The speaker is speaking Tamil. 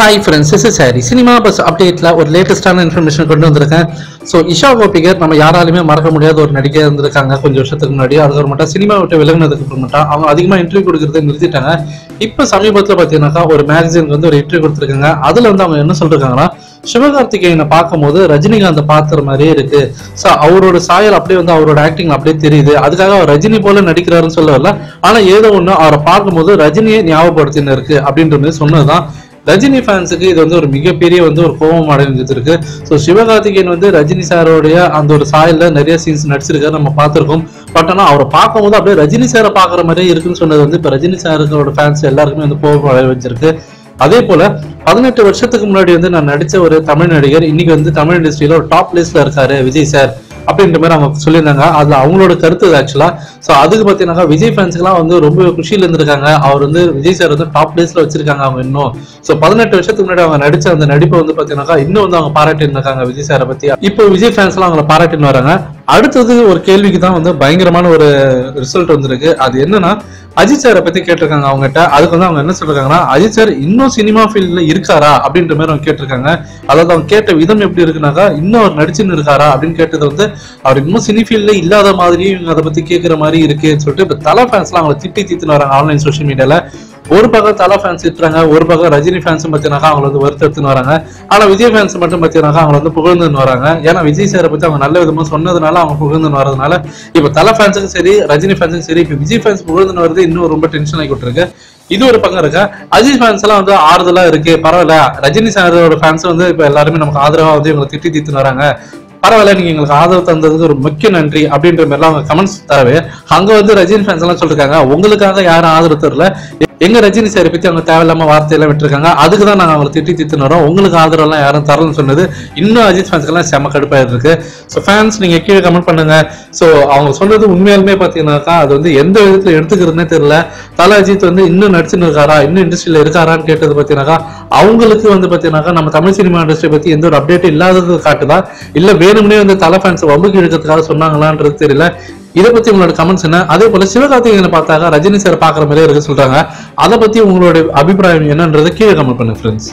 ஹாய் ஃப்ரெண்ட்ஸ் இஸ் சாரி சினிமா பஸ் அப்டேட்டில் ஒரு லேட்டஸ்டான இன்ஃபர்மேஷன் கொண்டு வந்திருக்கேன். ஸோ இஷா கோபிகர் நம்ம யாராலுமே மறக்க முடியாத ஒரு நடிகை இருந்திருக்காங்க. கொஞ்சம் வருஷத்துக்கு முன்னாடி. அதுக்கு மட்டும் சினிமா விட்டு விலகினதுக்கு அப்புறம் மட்டும் அவங்க அதிகமாக இன்டர்வியூ கொடுக்கறத நிறுத்திட்டாங்க. இப்போ சமீபத்தில் பார்த்தீங்கன்னாக்கா ஒரு மேகசின் வந்து ஒரு இன்டர்வியூ கொடுத்துருக்காங்க. அதில் வந்து அவங்க என்ன சொல்லிருக்காங்கன்னா சிவகார்த்திகேயனை பார்க்கும்போது ரஜினிகாந்தை பார்த்துற மாதிரியே இருக்கு. ஸோ அவரோட சாயல் அப்படியே வந்து அவரோட ஆக்டிங் அப்படியே தெரியுது. அதுக்காக அவர் ரஜினி போல நடிக்கிறாருன்னு சொல்ல வரல ஆனால் ஏதோ ஒன்று அவரை பார்க்கும்போது ரஜினியை ஞாபகப்படுத்தின்னு இருக்கு அப்படின்ற மாதிரி சொன்னதுதான் ரஜினி ஃபேன்ஸுக்கு இது வந்து ஒரு மிகப்பெரிய வந்து ஒரு கோபம் அடைஞ்சிருக்கு. ஸோ சிவகார்த்திகேயன் வந்து ரஜினி சாரோடைய அந்த ஒரு சாயல்ல நிறைய சீன்ஸ் நடிச்சிருக்காரு நம்ம பார்த்துருக்கோம். பட் ஆனால் அவரை பார்க்கும்போது அப்படியே ரஜினி சாரை பார்க்குற மாதிரியே இருக்குன்னு சொன்னது வந்து இப்போ ரஜினி சாரோட ஃபேன்ஸ் எல்லாருக்குமே வந்து கோபம் அடைஞ்சிருக்கு அதே போல பதினெட்டு வருஷத்துக்கு முன்னாடி வந்து நான் நடித்த ஒரு தமிழ் நடிகர் இன்னைக்கு வந்து தமிழ் இண்டஸ்ட்ரியில ஒரு டாப் பிளேஸ்ல இருக்காரு விஜய் சார். அப்படின்ற மாதிரி அவங்க சொல்லியிருந்தாங்க. அதுல அவங்களோட கருத்து ஆக்சுவலா ஸோ அதுக்கு பார்த்தீங்கன்னா விஜய் ஃபேன்ஸ்க்குலாம் வந்து ரொம்ப குஷியில இருந்திருக்காங்க. அவர் வந்து விஜய் சார் வந்து டாப் பிளேஸில் வச்சிருக்காங்க அவங்க இன்னும். ஸோ பதினெட்டு வருஷத்துக்கு முன்னாடி அவங்க நடிச்ச அந்த நடிப்பை வந்து பார்த்தீங்கன்னாக்கா இன்னும் வந்து அவங்க பாராட்டின்னு விஜய் சாரை பத்தி. இப்போ விஜய் ஃபேன்ஸ் எல்லாம் அவங்களை பாராட்டின்னு வராங்க. அடுத்தது ஒரு கேள்விக்கு தான் வந்து பயங்கரமான ஒரு ரிசல்ட் வந்திருக்கு. அது என்னன்னா அஜித் சாரை பத்தி கேட்டிருக்காங்க அவங்ககிட்ட. அதுக்கு வந்து அவங்க என்ன சொல்றாங்கன்னா அஜித் சார் இன்னும் சினிமா ஃபீல்ட்ல இருக்காரா? அப்படின்ற மாதிரி அவங்க கேட்டிருக்காங்க. அதாவது அவங்க கேட்ட விதம் எப்படி இருக்குனாக்கா இன்னும் அவர் நடிச்சுன்னு இருக்காரா அப்படின்னு கேட்டது வந்து அவர் இன்னும் சினி ஃபீல்ட்ல இல்லாத மாதிரியும் இவங்க அதை பத்தி கேட்கிற மாதிரி இருக்குன்னு சொல்லிட்டு இப்ப தலை ஃபேன்ஸ்லாம் அவங்களை திட்டி தீத்துன்னு வராங்க ஆன்லைன் சோஷியல் மீடியால ஒரு பக்கம் தலை ஃபேன்ஸ் திட்டுறாங்க ஒரு பக்கம் ரஜினி ஃபேன்ஸும் பார்த்தீங்கன்னாக்கா அவங்களை வந்து வருத்தத்துன்னு வராங்க. ஆனா விஜய் ஃபேன்ஸ் மட்டும் பார்த்தீங்கன்னாக்கா அவங்க வந்து புகழ்ந்துன்னு வராங்க. ஏன்னா விஜய் சாரை பத்தி அவங்க நல்ல விதமா சொன்னதுனால அவங்க புகழ்ந்துன்னு வரதுனால இப்ப தலை ஃபேன்ஸுக்கும் சரி ரஜினி ஃபேன்ஸுக்கும் சரி இப்ப விஜய் ஃபேன்ஸ் புகழ்ந்துன்னு வருது இன்னும் ரொம்ப டென்ஷன் ஆகி விட்டுருக்கு. இது ஒரு பக்கம் இருக்கா? அஜித் ஃபேன்ஸ் எல்லாம் வந்து ஆறுதலா இருக்கு. பரவாயில்ல ரஜினி சாரோட ஃபேன்ஸ் வந்து இப்ப எல்லாருமே நமக்கு ஆதரவா வந்து இவங்களை திட்டி தீத்துன்னு வராங்க. பரவாயில்ல நீங்க எங்களுக்கு ஆதரவு தந்ததுக்கு ஒரு முக்கிய நன்றி அப்படின்ற மாதிரிலாம் அவங்க கமெண்ட்ஸ் தரவே. அங்க வந்து ரஜினி ஃபேன்ஸ் எல்லாம் சொல்லிருக்காங்க. உங்களுக்காக யாரும் ஆதரவு தரல. எங்க ரஜினி சாரை பத்தி அவங்க தேவையில்லாம வார்த்தையெல்லாம் விட்டுருக்காங்க. அதுக்கு தான் நாங்கள் அவங்களை திட்டி திட்டுன்னு உங்களுக்கு ஆதரவு எல்லாம் யாரும் தரலன்னு சொன்னது இன்னும் அஜித் ஃபேன்ஸ்க்கெல்லாம் செம கடுப்பாக இருக்கு. ஸோ ஃபேன்ஸ் நீங்க கீழே கமெண்ட் பண்ணுங்க. ஸோ அவங்க சொன்னது உண்மையாலுமே பார்த்தீங்கன்னாக்கா அது வந்து எந்த விதத்தில் எடுத்துக்கிறதுனே தெரியல. தல அஜித் வந்து இன்னும் நடிச்சுன்னு இருக்காரா? இன்னும் இண்டஸ்ட்ரியில் இருக்காரான்னு கேட்டது பார்த்தீங்கன்னாக்கா அவங்களுக்கு வந்து பார்த்தீங்கன்னாக்கா நம்ம தமிழ் சினிமா இண்டஸ்ட்ரி பத்தி எந்த ஒரு அப்டேட் இல்லாதது காட்டுதா? இல்லை வேணும்னே வந்து தலை ஃபேன்ஸ் வம்புக்கு இழுக்கிறதுக்காக சொன்னாங்களான்றது தெரியல. இதை பத்தி உங்களோட கமெண்ட்ஸ் என்ன? அதே போல சிவகார்த்திகேயனை பார்த்தாங்க ரஜினி சார் பாக்குற மாதிரியே இருக்கு சொல்றாங்க. அதை பத்தி உங்களோட அபிப்பிராயம் என்னன்றதை கீழே கமெண்ட் பண்ணுங்க ஃப்ரெண்ட்ஸ்